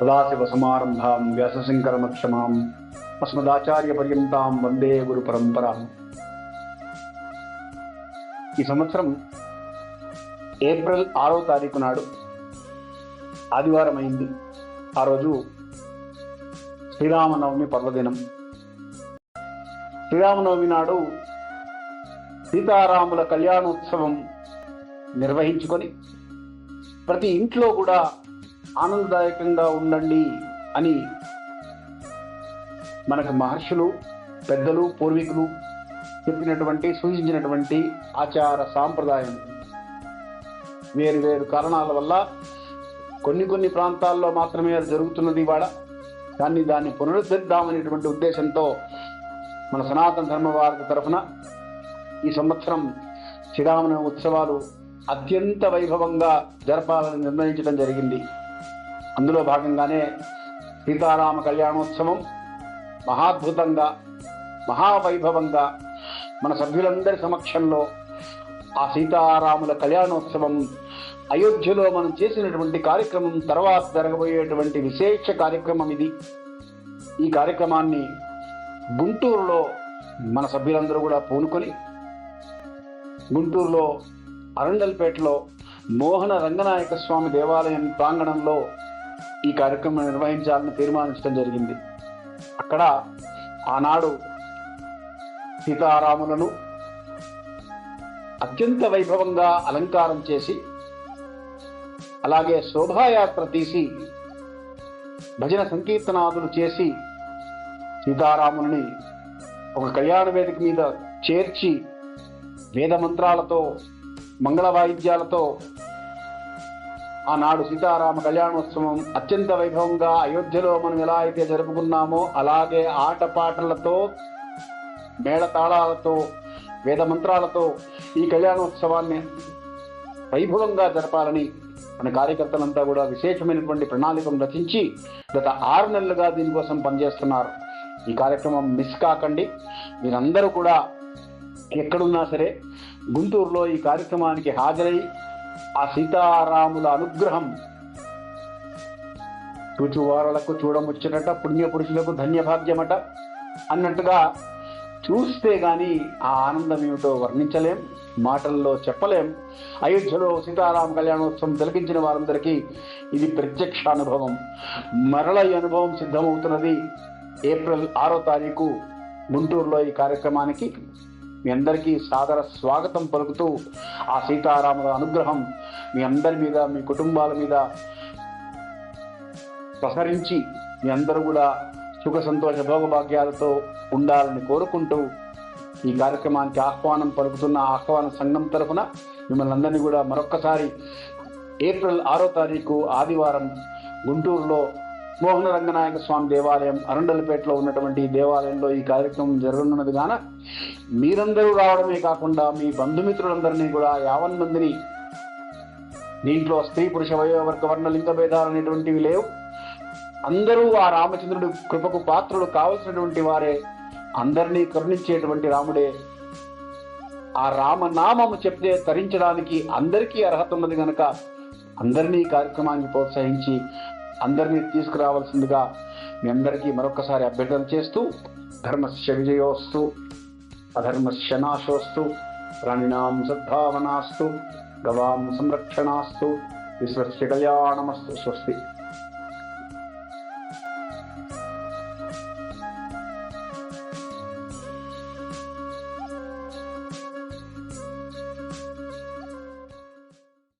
సదాశివసమారంభాం వ్యాసశంకరమక్షమాం అస్మదాచార్యపర్యంతాం వందే గురు పరంపరాం ఈ సంవత్సరం ఏప్రిల్ ఆరో తారీఖు నాడు ఆదివారం అయింది ఆ రోజు శ్రీరామనవమి పర్వదినం. శ్రీరామనవమి నాడు సీతారాముల కళ్యాణోత్సవం నిర్వహించుకొని ప్రతి ఇంట్లో కూడా ఆనందదాయకంగా ఉండండి అని మనకు మహర్షులు పెద్దలు పూర్వీకులు చెప్పినటువంటి సూచించినటువంటి ఆచార సాంప్రదాయం. వేరు వేరు కారణాల వల్ల కొన్ని కొన్ని ప్రాంతాల్లో మాత్రమే అది జరుగుతున్నది ఇవాడ దాన్ని దాన్ని పునరుద్ధరిద్దామనేటువంటి ఉద్దేశంతో మన సనాతన ధర్మవారి తరఫున ఈ సంవత్సరం శ్రీరామన ఉత్సవాలు అత్యంత వైభవంగా జరపాలని నిర్ణయించడం జరిగింది. అందులో భాగంగానే సీతారామ కళ్యాణోత్సవం మహాద్భుతంగా మహావైభవంగా మన సభ్యులందరి సమక్షంలో ఆ సీతారాముల కళ్యాణోత్సవం అయోధ్యలో మనం చేసినటువంటి కార్యక్రమం తర్వాత జరగబోయేటువంటి విశేష కార్యక్రమం ఇది. ఈ కార్యక్రమాన్ని గుంటూరులో మన సభ్యులందరూ కూడా పూనుకొని గుంటూరులో అరండల్పేటలో మోహన రంగనాయక స్వామి దేవాలయం ప్రాంగణంలో ఈ కార్యక్రమం నిర్వహించాలని తీర్మానించడం జరిగింది. అక్కడ ఆనాడు సీతారాములను అత్యంత వైభవంగా అలంకారం చేసి అలాగే శోభాయాత్ర తీసి భజన సంకీర్తనాదులు చేసి సీతారాములని ఒక కళ్యాణ వేదిక మీద చేర్చి వేద మంత్రాలతో మంగళ వాయిద్యాలతో ఆనాడు సీతారామ కళ్యాణోత్సవం అత్యంత వైభవంగా అయోధ్యలో మనం ఎలా అయితే జరుపుకున్నామో అలాగే ఆటపాటలతో మేళతాళాలతో వేద మంత్రాలతో ఈ కళ్యాణోత్సవాన్ని వైభవంగా జరపాలని మన కార్యకర్తలంతా కూడా విశేషమైనటువంటి ప్రణాళికను రచించి గత ఆరు నెలలుగా దీనికోసం పనిచేస్తున్నారు. ఈ కార్యక్రమం మిస్ కాకండి. మీరందరూ కూడా ఎక్కడున్నా సరే గుంటూరులో ఈ కార్యక్రమానికి హాజరై ఆ సీతారాముల అనుగ్రహం. చూచువారలకు చూడముచ్చటట పుణ్యపురుషులకు ధన్యభాగ్యమట అన్నట్టుగా చూస్తే గాని ఆ ఆనందం ఏమిటో వర్ణించలేం మాటల్లో చెప్పలేం. అయోధ్యలో సీతారామ కళ్యాణోత్సవం తిలకించిన వారందరికీ ఇది ప్రత్యక్ష అనుభవం. మరల ఈ అనుభవం సిద్ధమవుతున్నది ఏప్రిల్ ఆరో తారీఖు గుంటూరులో ఈ కార్యక్రమానికి. మీ అందరికీ సాదర స్వాగతం పలుకుతూ ఆ సీతారాముల అనుగ్రహం మీ అందరి మీద మీ కుటుంబాల మీద ప్రసరించి మీ అందరూ కూడా సుఖ సంతోష భోగభాగ్యాలతో ఉండాలని కోరుకుంటూ ఈ కార్యక్రమానికి ఆహ్వానం పలుకుతున్న ఆహ్వాన సంఘం తరఫున మిమ్మల్ని అందరినీ కూడా మరొక్కసారి ఏప్రిల్ ఆరో తారీఖు ఆదివారం గుంటూరులో మోహన రంగనాయక స్వామి దేవాలయం అరండలపేటలో ఉన్నటువంటి దేవాలయంలో ఈ కార్యక్రమం జరగనున్నది గాన మీరందరూ రావడమే కాకుండా మీ బంధుమిత్రులందరినీ కూడా యావన్ మందిని దీంట్లో స్త్రీ పురుష వయోవర్గ వర్ణ లింగ భేదాలు అనేటువంటివి లేవు. అందరూ ఆ రామచంద్రుడి కృపకు పాత్రులు కావలసినటువంటి వారే. అందరినీ కరుణించేటువంటి రాముడే. ఆ రామనామము చెప్తే తరించడానికి అందరికీ అర్హత ఉన్నది కనుక అందరినీ కార్యక్రమాన్ని ప్రోత్సహించి అందరినీ తీసుకురావాల్సిందిగా మీ అందరికీ మరొకసారి అభ్యర్థన చేస్తూ ధర్మస్య విజయోస్తు అధర్మస్య నాశోస్తు ప్రాణినాం సద్భావనాస్తు గవాం సంరక్షణాస్తు విశ్వస్య కళ్యాణమస్తు. స్వస్తి.